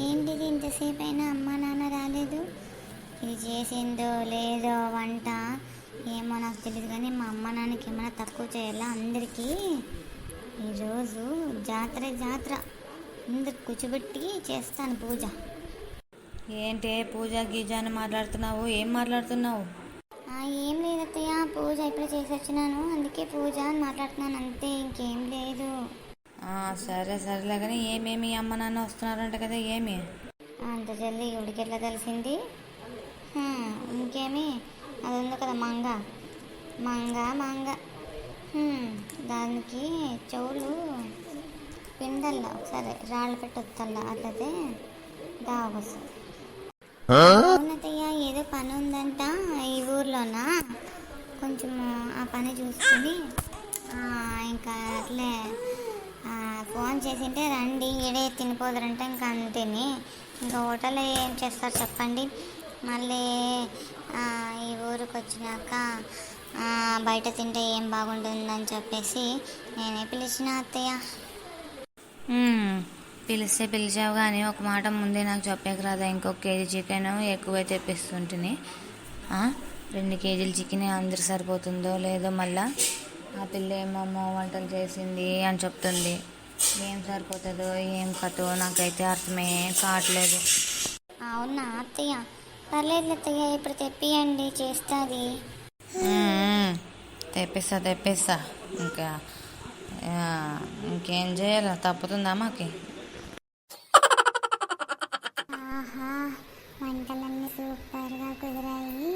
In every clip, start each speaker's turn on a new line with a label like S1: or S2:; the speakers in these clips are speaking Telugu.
S1: ఏంటిది ఇంతసేపు అయినా అమ్మ నాన్న రాలేదు? ఇది చేసిందో లేదో వంట ఏమో నాకు తెలియదు కానీ మా అమ్మ నాన్నకి ఏమైనా తక్కువ చేయాలా అందరికీ? ఈరోజు జాతర జాతర. అందరికి కూర్చోబెట్టి చేస్తాను పూజ.
S2: ఏంటి పూజ గీజ అని మాట్లాడుతున్నావు? ఏం మాట్లాడుతున్నావు?
S1: ఏం లేదు అత్తయ్య పూజ ఇప్పుడే చేసి వచ్చినాను అందుకే పూజ అని మాట్లాడుతున్నాను. అంతే ఇంకేం లేదు.
S2: సరే సరేలే కానీ ఏమేమి అమ్మ నాన్న వస్తున్నారంట కదా ఏమి?
S1: అంత జల్దీ ఇవిడికి ఎట్లా తెలిసింది? హ్మ్, ఇంకేమి? అది ఉంది కదా మంగ? మంగ మంగ. హ్మ్, దానికి చెవులు పిండల్లా ఒకసారి రాళ్ళు పెట్టి వస్తల్లా అట్లయితే దావకొస్తుంది అవునతయ్య ఏదో పని ఉందంట ఈ ఊర్లోనా? కొంచెం ఆ పని చూసుకొని ఆ, ఇంకా అట్లే చేసింటే రండి ఈడే తినిపోదురంటే ఇంకా అంతేని. ఇంకా హోటల్ ఏం చేస్తారు చెప్పండి. మళ్ళీ ఈ ఊరికి వచ్చినాక బయట తింటే ఏం బాగుంటుందని చెప్పేసి నేనే పిలిచిన అత్తయ్య.
S2: పిలిస్తే పిలిచావు కానీ ఒక మాట ముందే నాకు చెప్పాక రాదా? ఇంకొక కేజీ చికెన్ ఎక్కువ తెప్పిస్తుంటుంది రెండు కేజీల చికెన్ అందరు సరిపోతుందో లేదో మళ్ళా? ఆ పిల్ల ఏమో వంటలు చేసింది అని చెప్తుంది. ఏం సరిపోతుందో ఏం కథో నాకైతే అర్థమే కావట్లేదు.
S1: అవునా అత్తయ్య. పర్లేదు అత్తయ్య. ఇప్పుడు తెప్పియండి. చేస్తుంది.
S2: తెప్పిస్తా తెప్పిస్తా. ఇంకా ఇంకేం చేయాలి? తప్పుతుందా మాకి?
S1: ఆహా వంటలన్నీ సూపర్గా కుదిరాయి.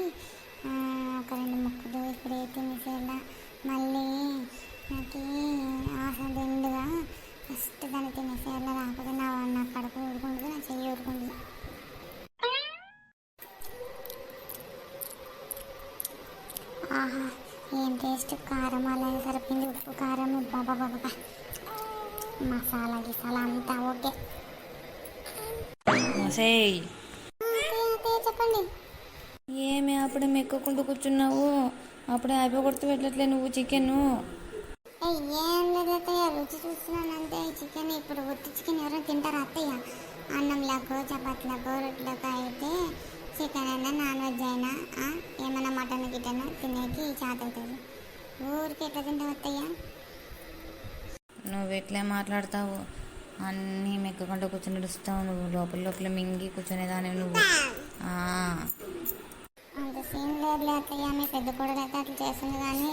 S1: ఒక రెండు ముక్కలు ఇప్పుడే తినేసేలా మళ్ళీ నాకు ఆశ ఫస్ట్ తినేసేలా రాకపోతే నా నా కడుపు ఊరుకుంటుంది నా చెయ్యి ఊరుకుంటుంది. ఆహా ఏం టేస్ట్ కారం అలాగే సరిపోయింది ఉప్పు కారం బాబా బాబా మసాలా గిసాలా అంతా ఓకే. చెప్పండి?
S2: ఏమి అప్పుడే మెక్కకుండా కూర్చున్నావు. అప్పుడే అయిపోగొడుతూ వెళ్ళట్లే నువ్వు చికెన్
S1: ఏం లేదు అత్తయ్య రుచి చూస్తున్నానంటే ఈ చికెన్ ఇప్పుడు ఉత్తి చికెన్ ఎవరైనా తింటారా అత్తయ్య? అన్నంలాకో చపాతీలకో లెక్క అయితే చికెన్ అయినా నాన్ వెజ్ అయినా ఆ, ఏమైనా మటన్ గిటన్ తినేకి చేత అవుతుంది ఊరికి ఎట్లా తింటావు అత్తయ్య?
S2: నువ్వు ఎట్లే మాట్లాడతావు? అన్నీ మెక్కకుండా కూర్చొని నడుస్తావు నువ్వు. లోపల లోపల మింగి కూర్చునేదాన్ని నువ్వు.
S1: సీన్ లేదులే అత్తయ్య మీ పెద్ద కోడలు అయితే అట్లా చేస్తుంది కానీ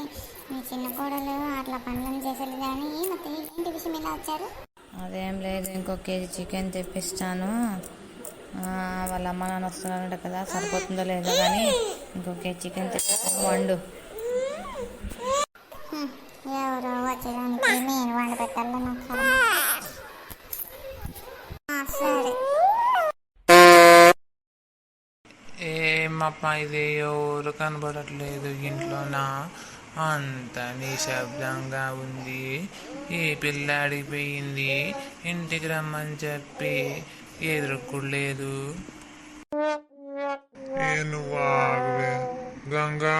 S1: మీ చిన్న కోడలు అట్లా పనులను చేసేది కానీ ఏం అత్తయ్య ఏంటి విషయం ఇలా వచ్చారు?
S2: అదేం లేదు ఇంకో కేజీ చికెన్ తెప్పిస్తాను. వాళ్ళ అమ్మ నాన్న వస్తున్నారంట కదా సరిపోతుందో లేదో కానీ ఇంకో కేజీ చికెన్ తెప్పిస్తాను వండు.
S1: ఎవరో వచ్చేదానికి నేను వండి పెట్టాలో నాకు కర్మ. ఆ, సరే
S3: ఏమప్పా ఇది ఎవరు కనబడట్లేదు ఇంట్లోనా? అంత నిశ్శబ్దంగా ఉంది. ఈ పిల్ల అడిగిపోయింది ఇంటికి రమ్మని చెప్పి ఎదురుకోలేదు
S4: ఆగవే. గంగా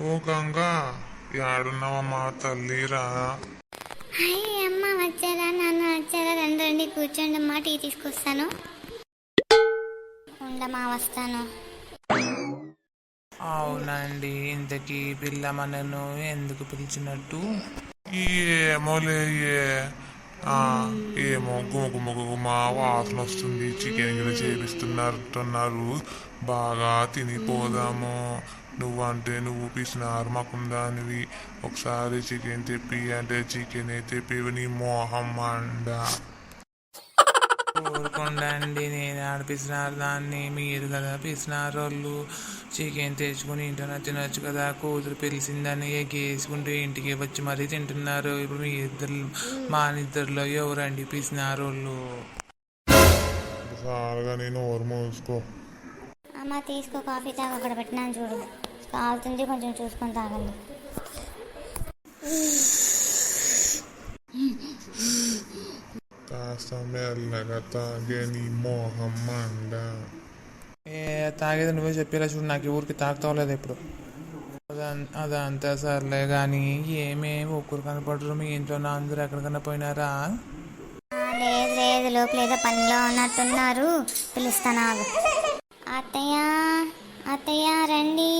S4: ఓ గంగా యాడున్నావమ్మా తల్లిరా?
S1: హాయ్ అమ్మ వచ్చారా? నాన్న వచ్చారా? రండి రండి కూర్చోండి అమ్మా టీ తీసుకొస్తాను. ఉండమ్మా వస్తాను.
S3: అవునండి ఇంతకీ పిల్ల మనను ఎందుకు పిలిచినట్టు?
S4: ఏమోలే ఆ, ఏమో గుమ గుమ గుమ వాసన వస్తుంది చికెన్ కూడా చేపిస్తున్నట్టున్నారు బాగా తినిపోదాము నువ్వంటే నువ్వు పిసినారు మాకుందానివి ఒకసారి చికెన్ తెప్పి అంటే చికెన్ తెప్పి నీ మోహం మండ.
S3: ఊరుకోండి నేను ఆడిపిస్తున్నారు దాన్ని. మీరు కదా పిసినారు వాళ్ళు చికెన్ తెచ్చుకుని ఇంట్లో తినొచ్చు కదా. కూతురు పిలిచిందని ఎగేసుకుంటూ ఇంటికి వచ్చి మరీ తింటున్నారు. ఇప్పుడు మీ ఇద్దరు మా ఇద్దరిలో ఎవరండి పిసినారు వాళ్ళు
S4: సారగా నేను ఓరు మూసుకో.
S1: అమ్మ తీసుకో కాఫీ తాగ అక్కడ పెట్టినాను చూడు. కాలుతుంది కొంచెం చూసుకొని తాగండి.
S4: చేస్తాం ఎల్లగా తాగేని మోహం మండ
S3: ఏ తాగేది నువ్వే చెప్పేలా చూడు నాకు ఊరికి తాగుతావలేదు ఇప్పుడు అదంతా సర్లే కానీ ఏమేమి ఒక్కరు కనపడరు మీ ఇంట్లో అందరూ ఎక్కడికైనా పోయినారా?
S1: లేదు లేదు లోపల ఏదో పనిలో ఉన్నట్టున్నారు. పిలుస్తాను అత్తయ్య అత్తయ్య రండి.